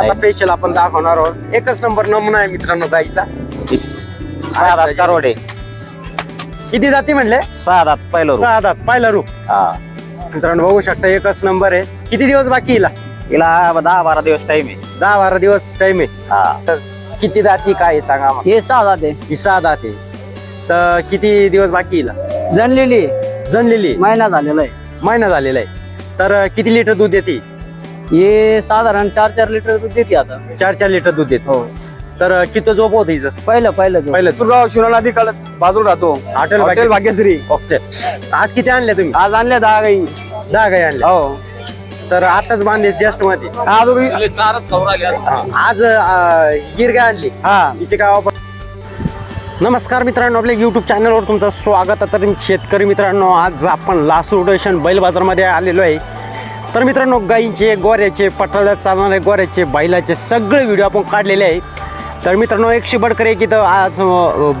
आता पेशल आपण दाखवणार आहोत. एकच नंबर नमुना आहे मित्रांनो गाईचा. सहा दात कारवडे. किती जाती म्हणले? सहा दात पहिलं रूप. सहा दात पाहिला रू हा. मित्रांनो बघू शकता एकच नंबर आहे. किती दिवस बाकी हिला? हिला दहा बारा दिवस टाइम आहे. दहा बारा दिवस टाइम आहे. हा. तर किती दाती काय आहे सांगा हे सहा जाते. ही सहा दात आहे. तर किती दिवस बाकी हिला? जनलेली. जनलेली. महिना झालेला आहे. महिना झालेला आहे. तर किती लिटर दूध देते हे साधारण चार चार लिटर दूध देते आता. चार चार लिटर दूध देते. हो. तर किती झोप होत हिचं? पहिलं पहिलं दूध. पहिलं. तुरगाव काढत बाजूला राहतो. Hotel hotel Bhagyashree. ओके. आज किती आणले तुम्ही? आज आणल्या दहा गाई. दहा गाई आणल्या. हो. तर आताच बांधले जस्टमध्ये. आज उभी- हा, आज अं, गिर गाय आणली. हा. हिचे काय वापर नमस्कार मित्रांनो आपल्या युट्यूब चॅनलवर तुमचं स्वागत. आहे तर शेतकरी मित्रांनो आज आपण लासूर स्टेशन बैल बाजारमध्ये आलेलो आहे. तर मित्रांनो गाईंचे गोऱ्याचे पटाळ्यात चालणारे गोऱ्याचे बैलाचे सगळे व्हिडिओ आपण काढलेले आहे. तर मित्रांनो एकशे आहे की तर आज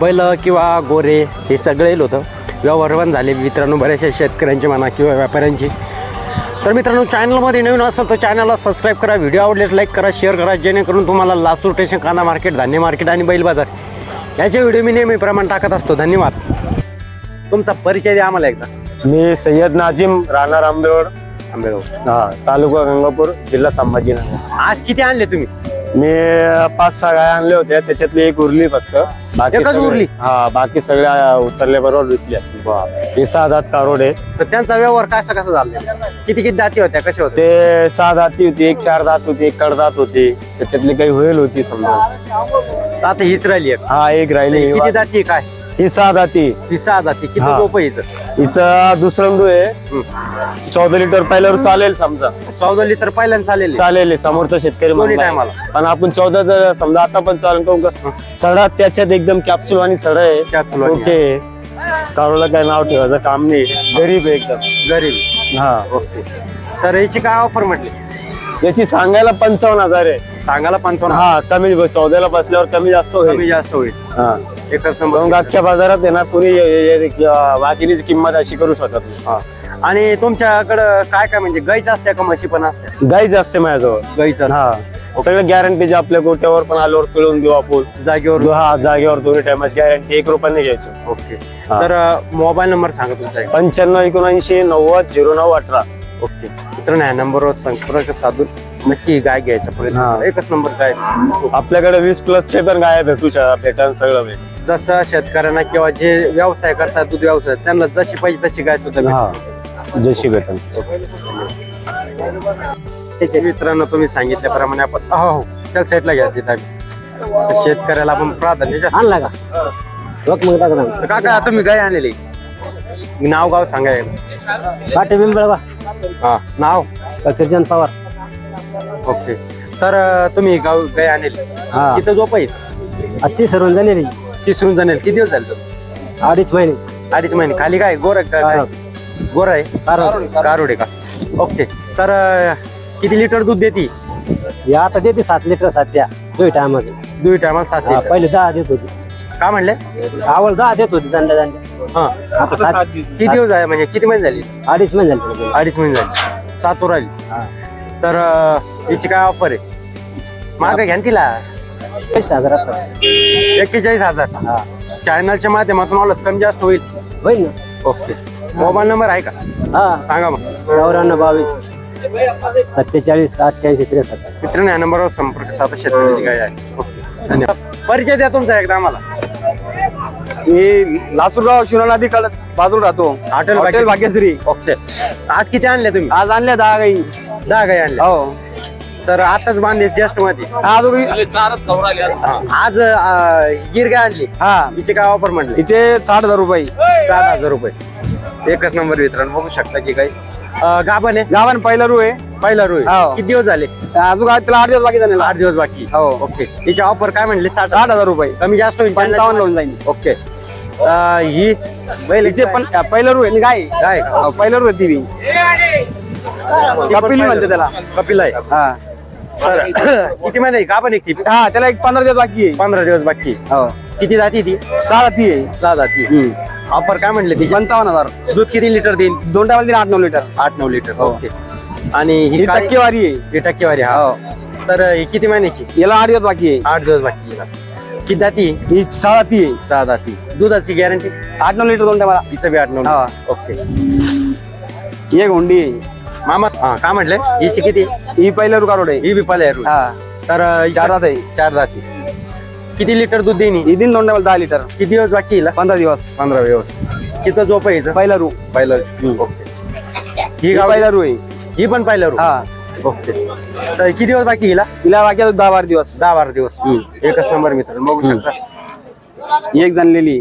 बैल किंवा गोरे हे सगळे येईल होतं व्यवहारवान झाले. मित्रांनो बऱ्याचशा शेतकऱ्यांचे म्हणा किंवा व्यापाऱ्यांचे. तर मित्रांनो चॅनलमध्ये नवीन असाल तर चॅनलला सबस्क्राईब करा व्हिडिओ आवडल्यास लाईक करा शेअर करा जेणेकरून तुम्हाला लासूर स्टेशन कांदा मार्केट धान्य मार्केट आणि बैल बाजार याचे व्हिडिओ मी नेहमी प्रमाण टाकत असतो. धन्यवाद. तुमचा परिचय द्या आम्हाला एकदा. मी सय्यद नाजिम राणा रामदेवड. आंबेगाव. हा तालुका गंगापूर जिल्हा संभाजीनगर. आज किती आणले तुम्ही? मी पाच सहा गाय आणल्या होत्या त्याच्यातली एक उरली फक्त. बाकी एकच सगळे- उरली? हा बाकी सगळ्या उतरल्या बरोबर विकल्या हे सहा दात कारोडे. तर त्यांचा व्यवहार कसा कसा झाला? किती किती दाती होत्या? कशा होत्या? ते सहा दाती होती एक चार दात होती एक कडदात होती. त्याच्यातली काही होईल होती समजा. आता हीच राहिली एक हा एक राहिली. किती दाती आहे काय? ही सहा दाती ही. सहा दाती किती हा. झोप हिचं हिचा दुसरंदू आहे. चौदा लिटर पहिल्यावर चालेल समजा. चौदा लिटर पहिल्यांदा चालेल. चालेल हे समोरचा शेतकरी दोन्ही म्हणलाय. टायमाला. पण आपण चौदा जर समजा आता पण चालेल काहून का? सडा त्याच्यात एकदम कॅप्सूल आणि सडा आहे. वाणी. ओके. कारोला काय नाव ठेवायचं? काम नाही गरीब आहे एकदम. गरीब. हा. ओके. तर याची काय ऑफर म्हटली? याची सांगायला पंचावन्न हजार आहे. सांगायला पंचावन्न. हा कमी बस- चौदाला बसल्यावर कमी जास्त कमी होईल जास्त होईल. हा. एकच मग नंबर अख्ख्या बाजारात आहे ना कोणी वाघिणीची किंमत अशी करू शकत नाही. हा. आणि तुमच्याकडं काय काय म्हणजे गाईच असते का म्हशी पण असते गाईच असते माझ्याजवळ. गाईच हा. सगळं गॅरंटीचे आपल्या गोट्यावर पण आल्यावर पिळून देऊ आपण. जागेवर हा जागेवर दोन्ही टायमाची गॅरंटी एक रुपयाने घ्यायचं. ओके. हा. तर मोबाईल नंबर सांगा तुमचा. पंच्याण्णव एकोणऐंशी नव्वद झिरो नऊ अठरा. ओके. मित्रांनो ह्या नंबरवर संपर्क साधून नक्की गाय घ्यायचा प्रयत्न हा. करा. एकच नंबर गाय. आपल्याकडे वीस प्लस चे पण गाय भेटू भेटन सगळं भेट जसं शेतकऱ्यांना किंवा जे व्यवसाय करतात दूध व्यवसाय त्यांना जशी पाहिजे तशी गाय सुद्धा भेटेल. हा जशी ठीक आहे मित्रांनो तुम्ही सांगितल्याप्रमाणे आपण हो हो त्या साईडला घ्या तिथं आम्ही. शेतकऱ्याला आपण प्राधान्य जास्त आणला का? बघ मग तर काका तुम्ही गाय आणलेली. नाव गाव सांगा एकदा. बिंबळवा हा नाव? किर्जन पवार. ओके. तर अं, तुम्ही गाव गाय आणली हा. तिथं झोपायचं ती सर्व झालेली तिसरून जाणेल. किती दिवस झाले तुम्ही? अडीच महिने. अडीच महिने. खाली काय? गोर. गोर आहे. कारोडे. का? ओके. तर अं, किती लिटर दूध देते? हे आता देते सात लिटर सध्या दोन टायमाचे. दुई टायमा सात हा, लिटर. पहिले दहा देत होती. काय म्हणले? आवड दहा देत होती दंड दंड हा. आता सात. किती दिवस आहे म्हणजे किती महिने झाली? अडीच महिने झाले अडीच महिने झाले. सात वर आली हा. तर अं, याची काय ऑफर आहे? माग घ्या ना तिला. असतात. एक्केचाळीस हजार? हा. चॅनलच्या माध्यमातून मला कमी जास्त होईल. होईल ना. ओके. मोबाईल नंबर आहे का? हा. सांगा मग. चौऱ्याण्णव बावीस सत्तेचाळीस अठ्ठ्याऐंशी त्रेसष्ट. मित्रांनो या नंबरवर संपर्क साधा शेतकऱ्याची गाय आहे. ओके. धन्यवाद. परिचय द्या तुमचा एकदा आम्हाला. मी लासूरगाव आधी काढत बाजूला राहतो. Hotel hotel Bhagyashree. ओके. आज किती आणले तुम्ही? आज आणल्या दहा गाई. दहा गाय आणल्या. हो. तर आताच बांधले जस्टमध्ये. आज आज अं, गिर गाय आणली. हा. हिचे काय ऑफर म्हटले हिचे साठ हजार रुपये. साठ हजार रुपये. एकच नंबर मित्रांनो बघू शकता की काही. अं, गाभण आहे? गावान पहिला रू आहे. पहिला रोय हो. किती दिवस झाले? अजून काय त्याला आठ दिवस बाकी झाले आठ दिवस बाकी. हो. ओके. हिचे ऑफर काय म्हणले? साठ साठ हजार रुपये. कमी जास्त होईल पंचावन्न लावून जाईल. ओके. अं, ही बैल हिचे पण पहिला रू आहे काय? काय? पहिला रू आहे ती बी. कपिली म्हणते त्याला. कपिल आहे. हा. किती महिने गाभण आहे ती? हा त्याला एक पंधरा दिवस बाकी आहे. पंधरा दिवस बाकी. हो. किती जाती ती? सहा ती आहे. सहा जाती. ऑफर काय म्हणले ती पंचावन्न हजार. दूध किती लिटर देईन? दोन टायमाला दिला आठ नऊ लिटर आठ नऊ लिटर हो. ओके आणि ही ही काळी- टक्केवारी आहे. ही टक्केवारी हा. हो. तर ही किती महिन्याची? याला आठ दिवस बाकी आहे. आठ दिवस बाकी. किती दाती ही सहा ती आहे. सहा दाती दुधाची गॅरंटी आठ नऊ लिटर दोन टायमाला. हिचं बी आठ नऊ हा. ओके ही एक हुंडी आहे. मामा हा काय म्हटले? हिची किती? ही पहिल्या रुकारोड आहे ही बी पाले हा. तर हिचं- चार दात. आहे चार दाती. किती लिटर दूध देईन? ही? ही दिन दोन टायमाला दहा लिटर. किती दिवस बाकी हिला? पंधरा दिवस. पंधरा दिवस. किती झोप आहे हिचं? पहिला रू पहिलं ओके. ही ही गाव पहिला रू आहे. ही पण पाहिलं रू हा. ओके. तर किती दिवस बाकी हिला? तिला बाकी अजून दहा बारा दिवस. दहा बारा दिवस. एकच नंबर मित्र बघू शकता. ही एक जणलेली.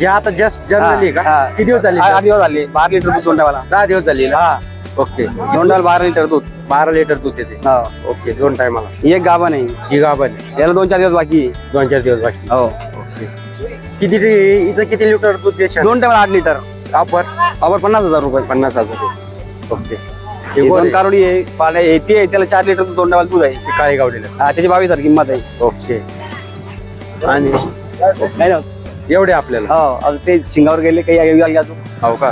जे आता जस्ट जन्मली का? हा. किती दिवस झाले आठ दिवस झाले. बारा लिटर दूध दोन टायमाला दहा दिवस झाले हिला? हा. ओके. दोन टायमाला बारा लिटर दूध. बारा लिटर दूध देते हा. ओके दोन टायमाला एक गाभा नाही. ही गाभण याला दोन चार दिवस बाकी आहे. दोन चार दिवस बाकी. हो. ओके. किती हिचं किती लिटर दूध देशाल दोन टायमाला आठ लिटर. ऑफर ऑफर पन्नास हजार रुपये. पन्नास हजार रुपये. ओके. हे हे गोड दोन आहे. कारोडी आहे. ती आहे. त्याला चार लिटर दूध दोन टायमाला दूध आहे. हे काळे हा त्याची बावीस हजार किंमत आहे. ओके. आणि नाही ना? एवढे आपल्याला? हो अजून ते शिंगावर गेले काही येऊ लागले अजून? हो का?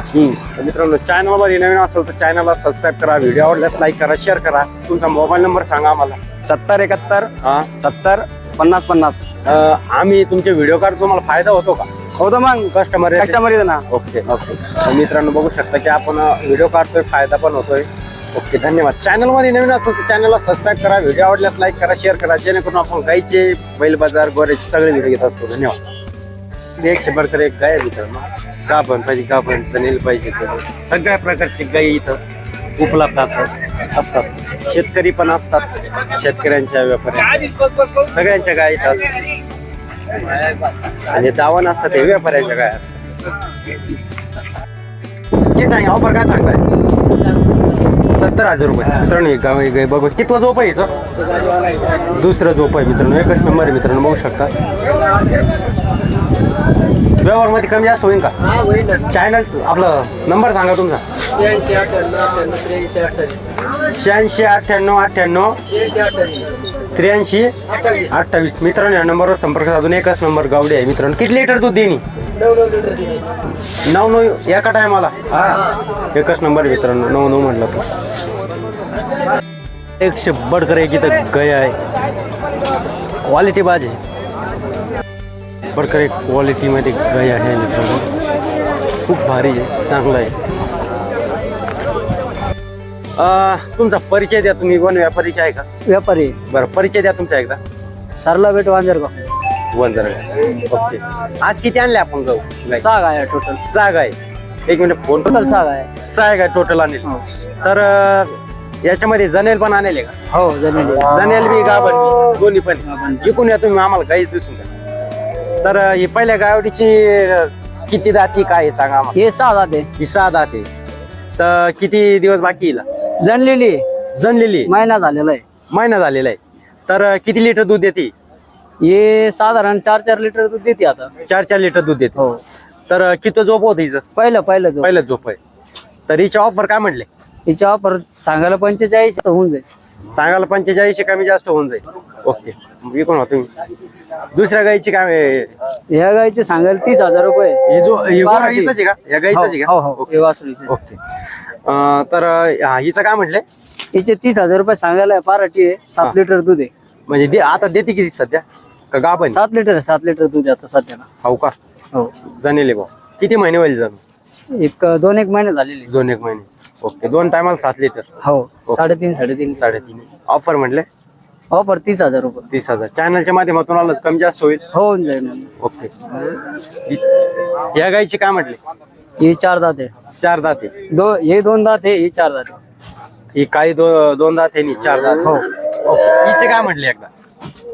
तर मित्रांनो चॅनलमध्ये नवीन असेल तर चॅनलला सबस्क्राईब करा व्हिडिओ आवडल्यास लाईक करा शेअर करा. तुमचा मोबाईल नंबर सांगा आम्हाला. सत्तर एकाहत्तर हा? सत्तर पन्नास पन्नास. अं, आम्ही तुमचे व्हिडिओ काढतो तुम्हाला फायदा होतो का? हो तर मग कस्टमर कस्टमर येतं ना. ओके ओके तर मित्रांनो बघू शकता की आपण व्हिडिओ काढतोय फायदा पण होतोय. ओके धन्यवाद. चॅनलमध्ये नवीन असेल तर चॅनलला सबस्क्राईब करा व्हिडिओ आवडल्यास लाईक करा शेअर करा जेणेकरून आपण गाईचे बैल बाजार गोऱ्याचे सगळे व्हिडिओ घेत असतो. धन्यवाद. एकशे बरकर एक गाय आहे मित्रांनो गाभण पाहिजे गाभण चनेल पाहिजे सगळ्या प्रकारची गायी इथं उपलब्ध असतात असतात. शेतकरी पण असतात. शेतकऱ्यांच्या व्यापाऱ्या सगळ्यांच्या गाय इथं असतात. आणि दावण असतात हे व्यापाऱ्यांच्या गाय असतात. किती सांग ऑफर काय सांगताय? सत्तर हजार रुपये. मित्रांनो एक गाव एक गाय बघू कितवा झोप आहे याचं दुसरं झोप आहे मित्रांनो. एकच नंबर आहे मित्रांनो बघू शकता. व्यवहारमध्ये कमी जास्त होईल का? चॅनल आपलं नंबर सांगा तुमचा. शहाऐंशी अठ्ठ्याण्णव अठ्ठ्याण्णव त्र्याऐंशी अठ्ठावीस. मित्रांनो या नंबरवर संपर्क साधून एकच नंबर गावडी आहे मित्रांनो. किती लिटर दूध देणी नऊ नऊ एका टायमाला हा. एकच नंबर मित्रांनो. नऊ नऊ म्हटलं तर. एकशे बडकर एक इथं गय आहे. क्वालिटी बाज आहे. एक क्वालिटीमध्ये गय आहे मित्रांनो. खूप भारी आहे चांगलं आहे. तुमचा परिचय द्या तुम्ही कोण व्यापारीचे आहे का? व्यापारी. बरं परिचय द्या तुमचा एकदा. सरला भेट वांजरगाव. वन जर ओके. आज किती आणले आपण गाई? सहा गाय टोटल सहा गाय. एक मिनिट फोन. टोटल सहा गाय. सहा गाय टोटल आणले. तर याच्यामध्ये जनेल पण आणले का? हो जमिनी जनेल बी गाभण दोन्ही पण. जिकून या तुम्ही आम्हाला गाईच दिसून द्या तर ही पहिल्या गावडीची किती दाती काय आहे सांगा आम्हाला? हे सहा जाते ही सहा दाती. तर किती दिवस बाकी येईल जनलेली जनलेली महिना झालेला आहे. महिना झालेला आहे. तर किती लिटर दूध देते हे? साधारण चार चार लिटर दूध देते आता. चार चार लिटर दूध देते. हो. तर किती झोप होत हिचं? पहिलं पहिलं जो पहिलंच झोप आहे. तर हिचे ऑफर काय म्हणले हिच्या ऑफर सांगायला पंचेचाळीस होऊन जाईल. सांगायला पंचेचाळीसशे कमी जास्त होऊन जाईल. ओके. विकून हो तुम्ही दुसऱ्या गाईची काय? ह्या गायचे सांगायला तीस हजार रुपये. ही जो ही गाईचंच आहे का? या गाईचंच आहे हो का हो. हे ओके. अं, तर हा, हिचं काय म्हटले? हिचे तीस हजार रुपये सांगायला आहे, पाराटी आहे सात लिटर दूध आहे. म्हणजे दे आता देते किती सध्या? का गाभण? सात लिटर आहे, सात लिटर दूध आहे आता सध्याला. हो का? हो. जनेले भाऊ किती महिने होईल जाणून एक दोन एक महिने झालेले. दोन एक महिने. ओके दोन टायमाला सात लिटर हो साडेतीन साडेतीन. साडेतीन. ऑफर म्हटले? ऑफर तीस हजार रुपये. तीस हजार. चॅनलच्या माध्यमातून आलं तर कमी जास्त होईल? होऊन जाईल. ओके. हि- या गाईची काय म्हटले? ही चार दात आहे. चार दाते दो हे दोन दात आहे ही चार दात. ही काळी दो दोन दात आहे चार दात हो. हिचे काय म्हटले एकदा?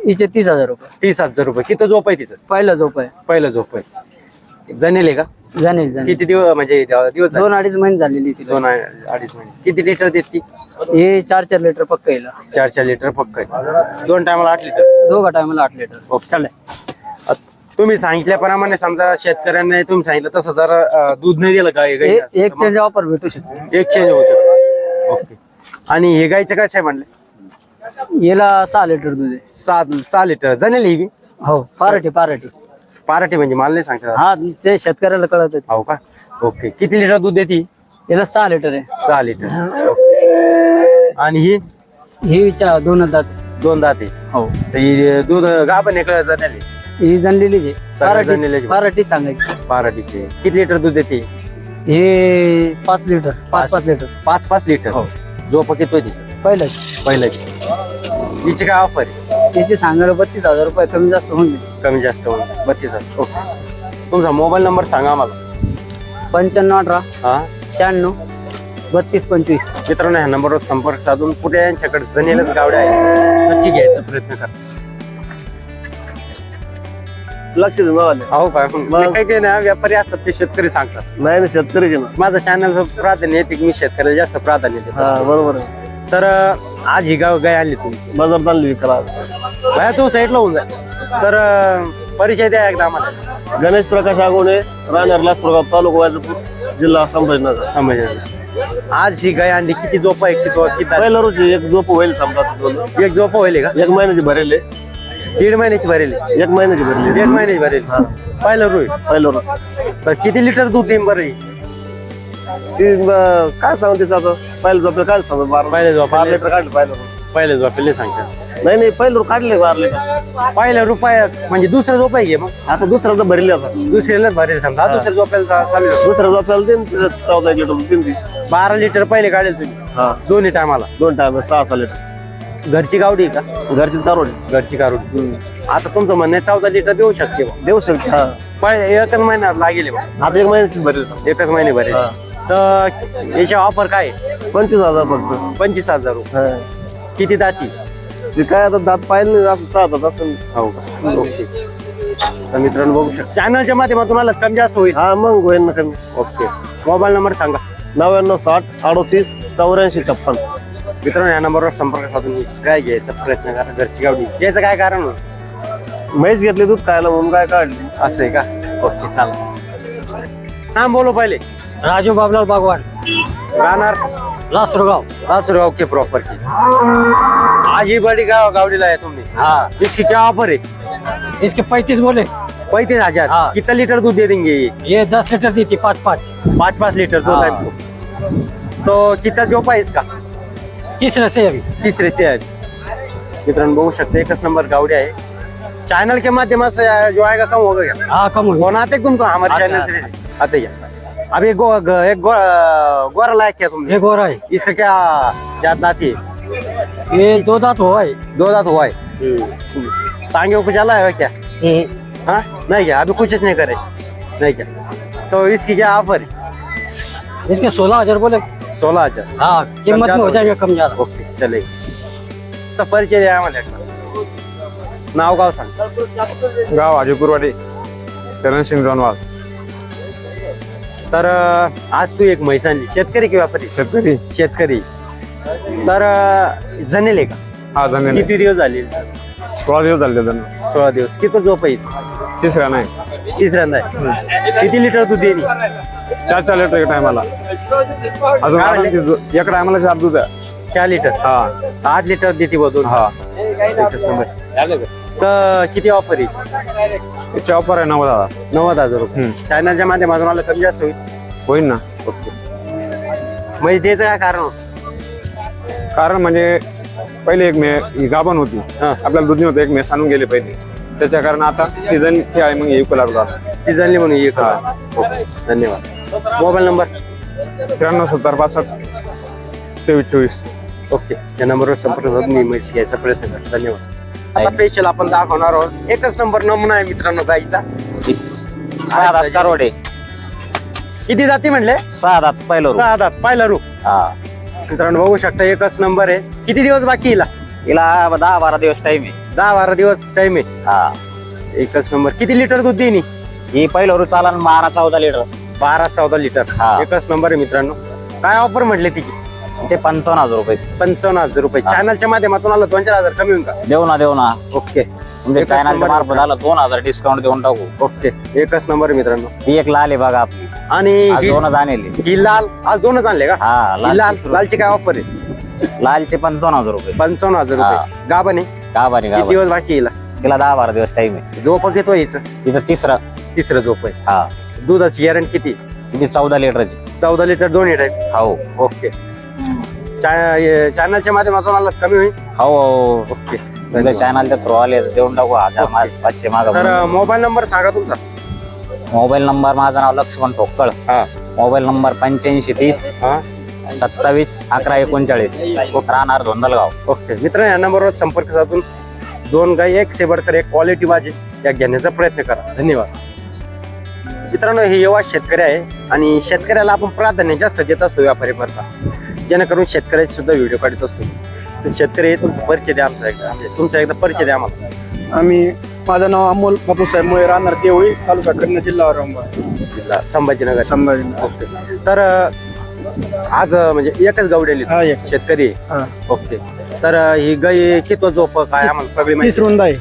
हिचे तीस हजार रुपये. तीस हजार रुपये. किती झोप आहे तिचं? पहिलं झोप आहे. पहिलं झोप आहे. जनेल आहे का? जाणील जाणील किती दिवस म्हणजे दिवस झाले? दोन अडीच महिने झालेली तिला दोन अ- अडीच महिने. किती लिटर देत? ती हे चार चार लिटर पक्क येईल चार चार लिटर पक्क आहे. दोन टायमाला आठ लिटर दोघा टायमाला आठ लिटर ओके. चालेल. अ, तुम्ही सांगितल्याप्रमाणे समजा शेतकऱ्यांना तुम्ही सांगितलं तसं जर अ, दूध नाही दिलं हे- एक चेंज ऑफर भेटू शकतो. एक चेंज होऊ शकतो. ओके. आणि हे गायचं काय आहे म्हणले? याला सहा लिटर दूध आहे. सात सहा लिटर जनेल ही बी? हो पाराठी पाराठी. पाराठी म्हणजे मला नाही सांगतात हा ते शेतकऱ्याला कळत हो का? ओके किती लिटर दूध देते? याला सहा लिटर आहे. सहा लिटर. ओके आणि ही? ही विचार दोन दात. दोन दाते हो. तर ही दूध गाभण एक जाण्याली ही जनलेलीच जनलेलीच. आहे पाराटी सांगायची. बाराटीचे किती लिटर दूध देते? हे पाच लिटर पाच. पाच लिटर. पाच पाच लिटर. हो. झोप किती होती? पहिलं पहिल्याची हिची काय ऑफर आहे? त्याची सांगायला बत्तीस हजार रुपये कमी जास्त होऊन जाईल. कमी जास्त म्हणून बत्तीस हजार. ओके. तुमचा मोबाईल नंबर सांगा आम्हाला. पंच्याण्णव अठरा हा? शहाण्णव बत्तीस पंचवीस. मित्रांनो ह्या नंबरवर संपर्क साधून कुठे यांच्याकडे जनेलच गावड्या आहे नक्की घ्यायचा प्रयत्न करा. लक्ष दे मावाले हो काय मग? काही काही ना व्यापारी असतात ते शेतकरी सांगतात. नाही ना शेतकरीचे ना माझं चॅनल प्राधान्य येते की मी शेतकऱ्याला जास्त प्राधान्य देत हा. बरोबर आहे. तर अं, आज ही गाव गाय आणली तुम्ही. बाजारात आणली विकला बाया तो साईडला होऊन जाईल तर अं, परिचय द्या एकदा आम्हाला. गणेश प्रकाश आगोणे राहणार लासुरगाव तालुका वाजपूर जिल्हा संभाजीनगर. समजायचं आज ही गाय आणली. किती झोप आहे किती किती दात? पहिला रोजी एक झोप होईल समजा एक झोप होईल का? एक महिन्याची भरेले. दीड महिन्याची भरेली. एक महिन्याची भरली. एक महिन्याची भरेली. हा. पहिलं रुई पहिलं रोज. तर किती लिटर दूध देईन बरं ही? ती काय सांगू तिचं आता? पहिलं झोपलं काय सांगू? बारा पहिलं झोप बारा लिटर काढलं पहिलं रोज. पहिलं झोपेले सांगतात नाही नाही पहिलं काढले बारा लिटर. पहिल्या रुपया म्हणजे दुसरं झोप आहे घे मग. आता दुसऱ्यादा भरली आता. दुसऱ्यालाच भरेल समजा. हा. दुसऱ्या झोपायला चा- चालू आहे. दुसऱ्या देईन तिचं चौदा एक लिटर देईन ती. बारा लिटर पहिले काढेल तुम्ही. हा. दोन्ही टायमाला. दोन टाइम सहा सहा लिटर. घरची गावडी आहे का? घरचीच कारवडी घरची गावडी आता तुमचं म्हणणं आहे चौदा लिटर देऊ शकते बा. देऊ शकते हा. पहिले एकच महिन्यात लागेल बा. आता एक महिन्याची भरली. एकच महिने भरेल. हा. तर याची ऑफर काय? पंचवीस हजार फक्त. पंचवीस हजार रुपये. हा. किती दाती? ते काय आता दात पाहिलं नाही असं सहा दात असं. हो का? ओके. तर मित्रांनो बघू शकता. चॅनलच्या माध्यमातून आला कमी जास्त होईल. हा मग होईल ना कमी. ओके. मोबाईल नंबर सांगा. नव्याण्णव साठ अडोतीस चौऱ्याऐंशी छप्पन. मित्रांनो या नंबरवर संपर्क साधून काय घ्यायचा प्रयत्न करा घरची गावडी याचं काय कारण होतं? म्हैस घेतली दूध खायला म्हणून काय काढली. असं आहे का? ओके चालेल. नाम बोलो पहिले. राजू बाबलाल बागवान। राहणार. लासुरगाव। लासुरगाव के प्रॉपर की. आज ही बड़ी गाव गावडीला है तुमने हाँ. इसकी क्या ऑफ़र है इसके पैंतीस बोले. पैंतीस हज़ार. हाँ। कितना लीटर दूध दे देंगे ये? ये दस लीटर दी थी पाँच पाँच. पाँच पाँच लीटर दो हाँ। टाइम को तो कितना जोपा है इसका? तीसरे से अभी. तिसरे से आहे मित्रांनो बघू शकते एकच नंबर गावडी आहे. चैनल के माध्यम से जो आएगा कम होगा क्या? हाँ कम हो फ़ोन आते तुमको? हमारे चैनल से. आते क्या अब एक गो, एक गो, गोरा लाया क्या तुमने? ये गोरा है। इसका क्या जात नाती? ये दो दांत हुआ है दो दांत हुआ है टांगे को कुछ आला है क्या? हाँ? नहीं क्या? अभी कुछ नहीं करे। नहीं क्या? तो इसकी क्या ऑफ़र है? इसके सोलह हज़ार बोले। सोलह हज़ार। हाँ कीमत में हो जाएगा कम ज़्यादा। ओके चलेगा। तर परिचय द्या आम्हाला. नाव गाव सांग। गाव हाजीपूरवाडी चरण सिंग जोनवाल तर आज तू एक म्हैस आणली शेतकरी की व्यापारी? शेतकरी. शेतकरी. तर जनेल आहे का हा जमीन किती दिवस झाले? सोळा दिवस झाले त्यांना सोळा दिवस. किती झोप आहे इथे? तिसऱ्या नाही. तिसऱ्यांदा आहे. किती लिटर दूध देणी चार चार लिटर एका टायमाला. अजून दु- एका टायमाला चार दूध आहे. चार लिटर? हा. आठ लिटर देते बघ दोन हा. एकच नंबर तर किती ऑफर आहे? याची ऑफर आहे नव्वद हजार. नव्वद हजार रुपये. हम्म. चॅनलच्या माध्यमातून आलं कमी जास्त होईल? होईल ना. म्हैस द्यायचं काय कारण? होतं? कारण म्हणजे पहिले एक मे ही गाभण होती. हा. आपल्याला दूध नव्हतं एक मेस आणून गेले पहिले. त्याच्या कारण आता ती जण ती आहे मग येऊ लागला. ती जणली म्हणून ये करा. ओके. धन्यवाद. मोबाईल नंबर त्र्याण्णव सत्तर पासष्ट तेवीस चोवीस. ओके. या नंबरवर संपर्क साधून मी म्हैस घ्यायचा प्रयत्न करतो. धन्यवाद. आता पेशल आपण दाखवणार आहोत. एकच नंबर नमुना आहे मित्रांनो गाईचा. सहा दात किती जाती म्हणले? सहा दात पहिलं रोज. सहा दात पाहिला रू हा. मित्रांनो बघू शकता एकच नंबर आहे. किती दिवस बाकी हिला? हिला दहा बारा दिवस टाइम आहे. दहा बारा दिवस टाइम आहे. हा. एकच नंबर किती लिटर दूध देईन ही? ही पहिलं रोज चालन बारा चौदा लिटर बारा चौदा लिटर हा. एकच नंबर आहे मित्रांनो. काय ऑफर म्हटले तिची? ते पंचावन्न हजार रुपये. पंचावन्न हजार रुपये. चॅनलच्या माध्यमातून आलं दोन चार हजार कमी होईल का? देऊ ना देऊ ना. ओके. तुमच्या एकच चॅनलच्या नंबर मार्फत आलं दोन हजार डिस्काउंट देऊन टाकू. ओके. एकच नंबर आहे मित्रांनो. ही एक लाल आहे बघा आपली. आणि आज ही- दोनच आणली ही लाल आज दोनच आणले का? हा ही लाल लाल लालची काय ऑफर आहे? लालचे पंचावन्न हजार रुपये. पंचावन्न हजार रुपये. गाबाने गाभारी किती गाभारी दिवस बाकी येईल तिला दहा बारा दिवस टाइम आहे. झोप घेतो हिचं? तिचं तिसरं. तिसरं झोप आहे. हा. दुधाची गॅरंटी किती? तिची चौदा लिटरची चौदा लिटर दोन लिटर हो. ओके. चा- चॅनलच्या माध्यमातून आला तर कमी होईल? हो हो ओके. तुझ्या थ्रू आले तर देऊन टाकू. हजार मा- पाचशे माग तर मोबाईल नंबर सांगा तुमचा. मोबाईल नंबर माझं नाव लक्ष्मण ठोक्कळ हा. मोबाईल नंबर पंच्याऐंशी तीस हा. सत्तावीस अकरा एकोणचाळीस. राहणार धोंदलगाव ओके. मित्र या नंबरवर संपर्क साधून दोन गाई एक सेबडकर एक क्वालिटी भाजी या घेण्याचा प्रयत्न करा. धन्यवाद. मित्रांनो हे युवा शेतकरी आहे आणि शेतकऱ्याला आपण प्राधान्य जास्त देत असतो व्यापारी करता जेणेकरून शेतकऱ्याचे सुद्धा व्हिडिओ काढत असतो. शेतकरी हे तुमचा परिचय द्या आमचा एकदा. म्हणजे तुमचा एकदा परिचय द्या आम्हाला. आम्ही माझं नाव अमोल बापूसाहेब मुळे राहणार देवळी तालुका कन्या जिल्हा औरंगाबाद. जिल्हा संभाजीनगर. संभाजी ओके. तर अं, आज अं, म्हणजे एकच गावडेली हा एक. शेतकरी. आहे. हा. ओके. तर अं, ही गाई किती झोप काय आम्हाला सगळी तीस माहिती. रुंद आहे.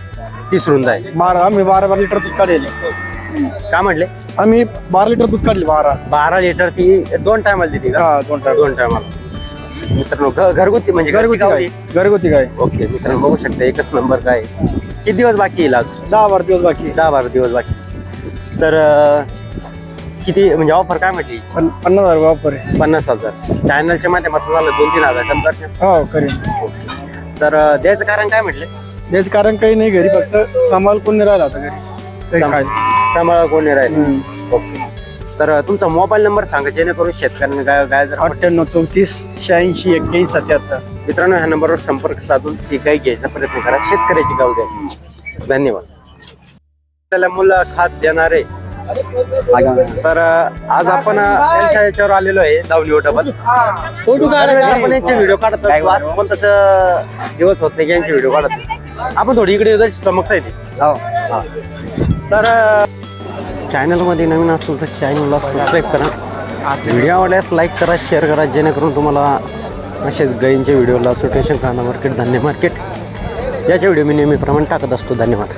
तीस रुंद आहे. बारा आम्ही बारा बारा लिटर दूध काढले काय म्हटले? आम्ही बारा लिटर दूध काढले बारा. बारा लिटर ती दोन टायमाला देते का? हा दोन टाइम दोन टायमाला मित्रांनो घ- घरगुती म्हणजे घरगुती. गाय घरगुती गाय. ओके मित्रांनो बघू शकता एकच नंबर काय आहे. किती दिवस बाकी येईल आज दहा बारा दिवस बाकी दहा बारा दिवस बाकी तर अं, किती म्हणजे ऑफर काय म्हटली? पण पन्नास हजार वापर आहे. पन्नास हजार. चॅनलच्या माध्यमातून आलं दोन तीन हजार कमी करशील हो करेन तर अं, द्यायचं कारण काय म्हटले? त्याच कारण काही नाही घरी फक्त सांभाळ कोण नाही राहिला होता घरी. खायला. सांभाळा कोणी राहील. ओके. तर तुमचा मोबाईल नंबर सांगा जेणेकरून शेतकऱ्यांनी गाय गाय जर अठ्ठ्याण्णव चौतीस शहाऐंशी एक्क्याऐंशी सत्याहत्तर. मित्रांनो ह्या नंबरवर संपर्क साधून ती गाय घ्यायचा प्रयत्न करा. शेतकऱ्याची गाव द्या. धन्यवाद. आपल्याला मुलाखत देणारे. तर आज आपण अं, यांच्या याच्यावर आलेलो आहे दावणी डबल. फोटो आपण यांचे व्हिडिओ काढत असतो. आज कोणताच दिवस होत नाही की यांचे व्हिडिओ काढत. आपण थोडी इकडे चमकता येते. हा. तर चॅनलमध्ये नवीन असेल तर चॅनलला सबस्क्राईब करा. व्हिडिओ आवडल्यास लाईक करा शेअर करा जेणेकरून तुम्हाला असेच गाईंच्या व्हिडिओला सुटेशन काना मार्केट धान्य मार्केट याचे व्हिडिओ मी नेहमीप्रमाणे टाकत असतो. धन्यवाद.